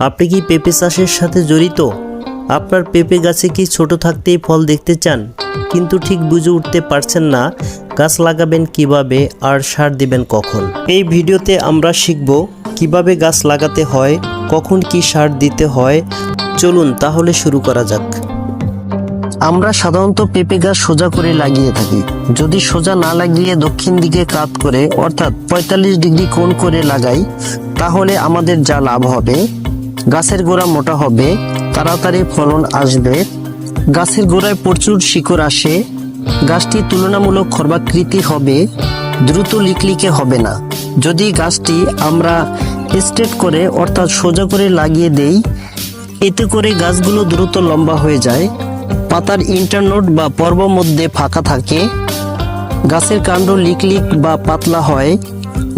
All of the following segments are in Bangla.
আপনি কি পেঁপে চাষের সাথে জড়িত? আপনার পেঁপে গাছে কি ছোট থাকতেই ফল দেখতে চান? কিন্তু ঠিক বুঝে উঠতে পারছেন না, গাছ লাগাবেন কীভাবে আর সার দিবেন কখন? এই ভিডিওতে আমরা শিখব কীভাবে গাছ লাগাতে হয়, কখন কি সার দিতে হয়। চলুন তাহলে শুরু করা যাক। আমরা সাধারণত পেঁপে গাছ সোজা করে লাগিয়ে থাকি। যদি সোজা না লাগিয়ে দক্ষিণ দিকে কাত করে, অর্থাৎ পঁয়তাল্লিশ ডিগ্রি কোণ করে লাগাই, তাহলে আমাদের যা লাভ হবে গাছের গোড়া মোটা হবে, তাড়াতাড়ি ফলন আসবে। গাছের গোড়ায় প্রচুর শিকড় আসে। গাছটি তুলনামূলক খর্বাকৃতি হবে, দ্রুত লিকলিকে হবে না। যদি গাছটি আমরা স্ট্রেট করে, অর্থাৎ সোজা করে লাগিয়ে দেই, এতে করে গাছগুলো দ্রুত লম্বা হয়ে যায়। পাতার ইন্টারনোট বা পর্ব মধ্যে ফাঁকা থাকে। গাছের কাণ্ড লিকলিক বা পাতলা হয়।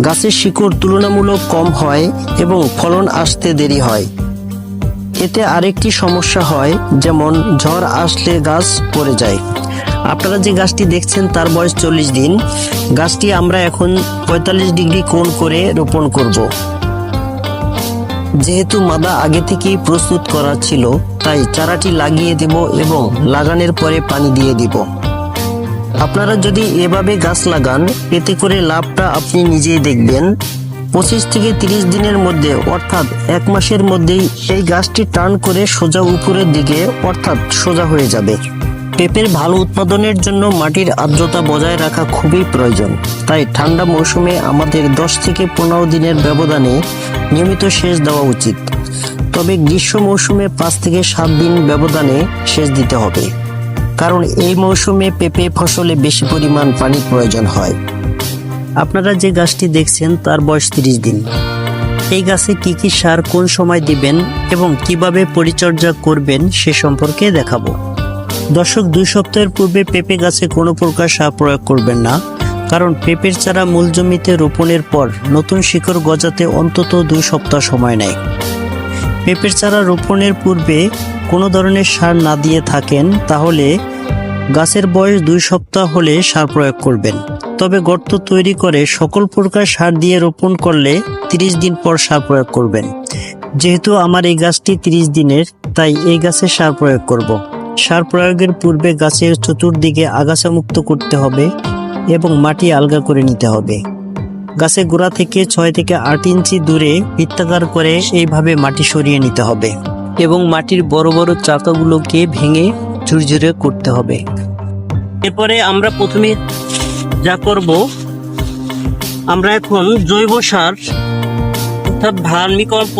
গাছের শিকড় তুলনামূলক কম হয় এবং ফলন আসতে দেরি হয়। এতে আরেকটি সমস্যা হয়, যেমন ঝড় আসলে গাছ পড়ে যায়। আপনারা যে গাছটি দেখছেন তার বয়স চল্লিশ দিন। গাছটি আমরা এখন পঁয়তাল্লিশ ডিগ্রি কোণ করে রোপণ করব। যেহেতু মাদা আগে থেকেই প্রস্তুত করা ছিল, তাই চারাটি লাগিয়ে দেব এবং লাগানোর পরে পানি দিয়ে দিব। আপনারা যদি এভাবে গাছ লাগান, এতে করে লাভটা আপনি নিজেই দেখবেন। পঁচিশ থেকে তিরিশ দিনের মধ্যে, অর্থাৎ এক মাসের মধ্যেই এই গাছটি টার্ন করে সোজা উপরের দিকে, অর্থাৎ সোজা হয়ে যাবে। পেঁপের ভালো উৎপাদনের জন্য মাটির আর্দ্রতা বজায় রাখা খুবই প্রয়োজন। তাই ঠান্ডা মৌসুমে আমাদের দশ থেকে পনেরো দিনের ব্যবধানে নিয়মিত সেচ দেওয়া উচিত। তবে গ্রীষ্ম মৌসুমে পাঁচ থেকে সাত দিন ব্যবধানে সেচ দিতে হবে। কারণ এই মৌসুমে পেঁপে ফসলে বেশি পরিমাণ পানির প্রয়োজন হয়। আপনারা যে গাছটি দেখছেন তার বয়স তিরিশ দিন। এই গাছে কি কি সার কোন সময় দিবেন এবং কীভাবে পরিচর্যা করবেন সে সম্পর্কে দেখাবো। দর্শক, দুই সপ্তাহের পূর্বে পেঁপে গাছে কোনো প্রকার সার প্রয়োগ করবেন না, কারণ পেঁপের চারা মূল জমিতে রোপণের পর নতুন শিকড় গজাতে অন্তত দুই সপ্তাহ সময় নেয়। পেঁপের চারা রোপণের পূর্বে কোনো ধরনের সার না দিয়ে থাকেন, তাহলে গাছের বয়স দুই সপ্তাহ হলে সার প্রয়োগ করবেন। তবে গর্ত তৈরি করে সকল প্রকার সার দিয়ে রোপণ করলে তিরিশ দিন পর সার প্রয়োগ করবেন। যেহেতু আমার এই গাছটি তিরিশ দিনের, তাই এই গাছে সার প্রয়োগ করব। সার প্রয়োগের পূর্বে গাছের চতুর্দিকে আগাছা মুক্ত করতে হবে এবং মাটি আলগা করে নিতে হবে। গাছের গোড়া থেকে ছয় থেকে আট ইঞ্চি দূরে বৃত্তাকার করে এইভাবে মাটি সরিয়ে নিতে হবে এবং মাটির বড় বড় চাকাগুলোকে ভেঙে ঝুরঝুরে করতে হবে। এরপরে আমরা প্রথমে যা করব আমরা এখন জৈব সার অর্থাৎ ভার্মিকম্প